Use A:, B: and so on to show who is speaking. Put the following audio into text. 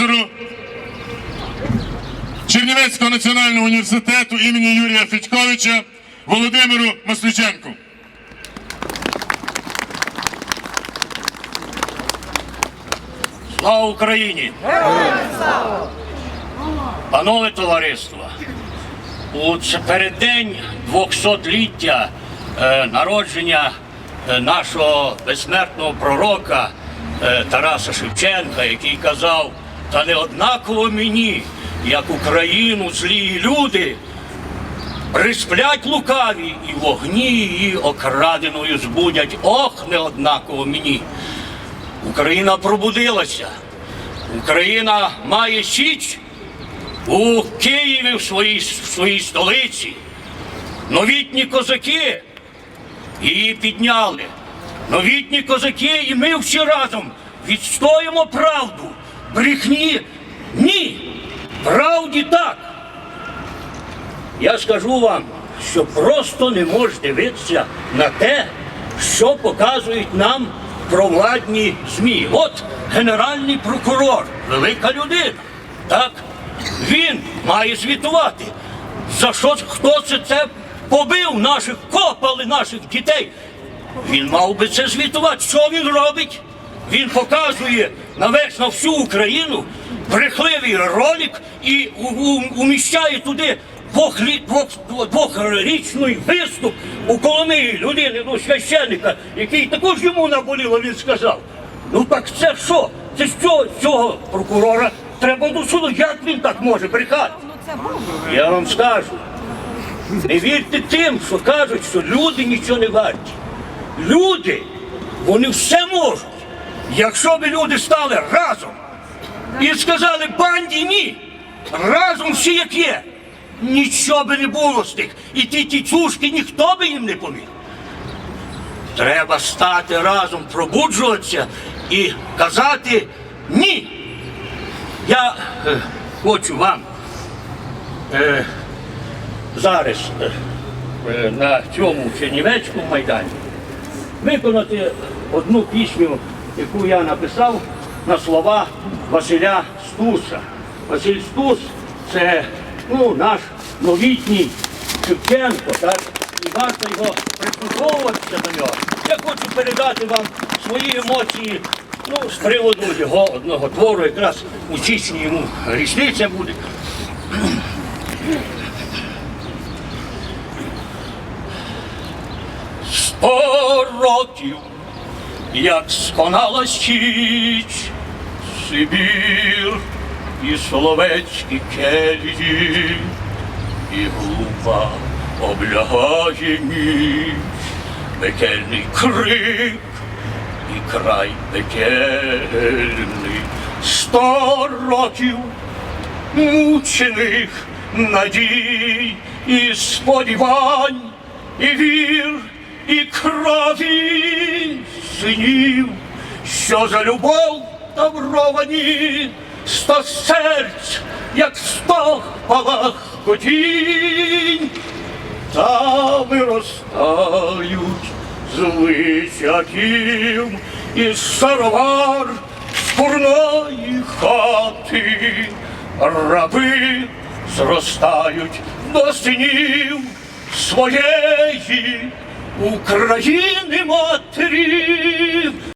A: професору Чернівецького національного університету імені Юрія Федьковича Володимиру Маслюченку.
B: Слава Україні! Панове товариство, у переддень 200-ліття е, народження е, нашого безсмертного пророка е, Тараса Шевченка, який казав, та не однаково мені, як Україну злі люди, присплять лукаві і вогні її окраденою збудять. Ох, не однаково мені. Україна пробудилася. Україна має січ у Києві в своїй, в своїй столиці. Новітні козаки її підняли. Новітні козаки, і ми всі разом відстоїмо правду. Брехні ні. Правді так. Я скажу вам, що просто не можеш дивитися на те, що показують нам провладні ЗМІ. От генеральний прокурор, велика людина. Так? Він має звітувати. За що хто це, це побив наших, копали наших дітей. Він мав би це звітувати. Що він робить? Він показує на весь на всю Україну брехливий ролик і уміщає туди двохлі- двох- двохрічний виступ у Коломиї людини, ну священника, який також йому наболіло, він сказав. Ну так це що? Це що цього прокурора треба до суду? Як він так може брехати? Я вам скажу. Не вірте тим, що кажуть, що люди нічого не варті. Люди, вони все можуть. Якщо б люди стали разом і сказали банді ні, разом всі як є, нічого би не було з тих. І ті тітюшки ніхто би їм не поміг. Треба стати разом, пробуджуватися і казати ні. Я е, хочу вам е, зараз е, е, на цьому Чернівецькому майдані виконати одну пісню, яку я написав на слова Василя Стуса. Василь Стус це ну, наш новітній Шевченко, так? І варто його прислуховуватися до нього. Я хочу передати вам свої емоції ну, з приводу його одного твору, якраз у січні йому річниця буде. Сто років, як сконала січ, Сибір і соловецькі келії, і глупа облягає ніч, пекельний крик, і край пекельний, сто років мучених надій і сподівань, і вір, і крові синів, що за любов тавровані, сто серць, як сто палахкотінь, та виростають з личаків і шаровар з курної хати. Раби зростають до синів своєї України матері.